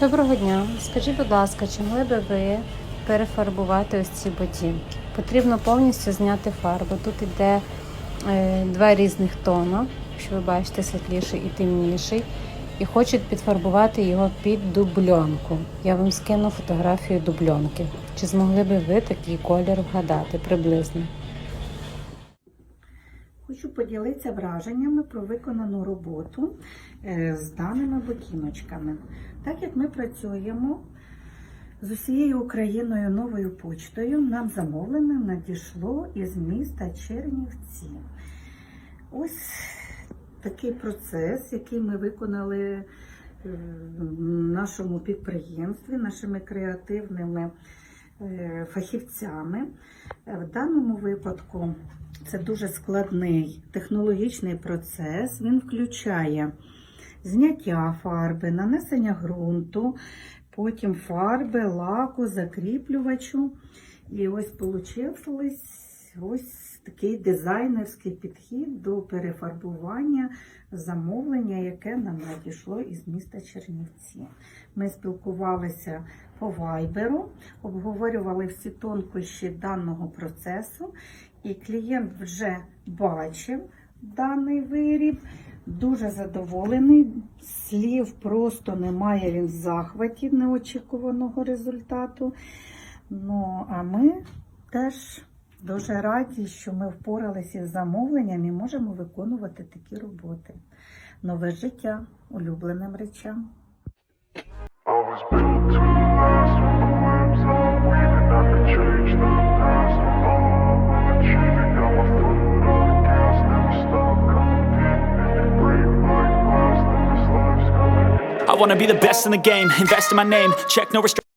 Доброго дня. Скажіть, будь ласка, чи могли би ви перефарбувати ось ці ботинки? Потрібно повністю зняти фарбу. Тут іде е, два різних тона, якщо ви бачите, світліший і темніший. І хочуть підфарбувати його під дубльонку. Я вам скину фотографію дубльонки. Чи змогли би ви такий колір вгадати приблизно? Хочу поділитися враженнями про виконану роботу е, з даними ботиночками. Так як ми працюємо з усією Україною новою почтою, нам замовлення надійшло із міста Чернівці. Ось такий процес, який ми виконали е, в нашому підприємстві, нашими креативними е, фахівцями. В даному випадку це дуже складний технологічний процес. Він включає зняття фарби, нанесення ґрунту, потім фарби, лаку, закріплювачу. І ось получився ось такий дизайнерський підхід до перефарбування замовлення, яке нам надійшло із міста Чернівці. Ми спілкувалися по вайберу, обговорювали всі тонкощі даного процесу, і клієнт вже бачив даний виріб. Дуже задоволений, слів просто немає, він в захваті неочікуваного результату. Ну, а ми теж дуже раді, що ми впоралися з замовленням і можемо виконувати такі роботи. Нове життя улюбленим речам. I wanna be the best in the game, invest in my name, check no restrictions.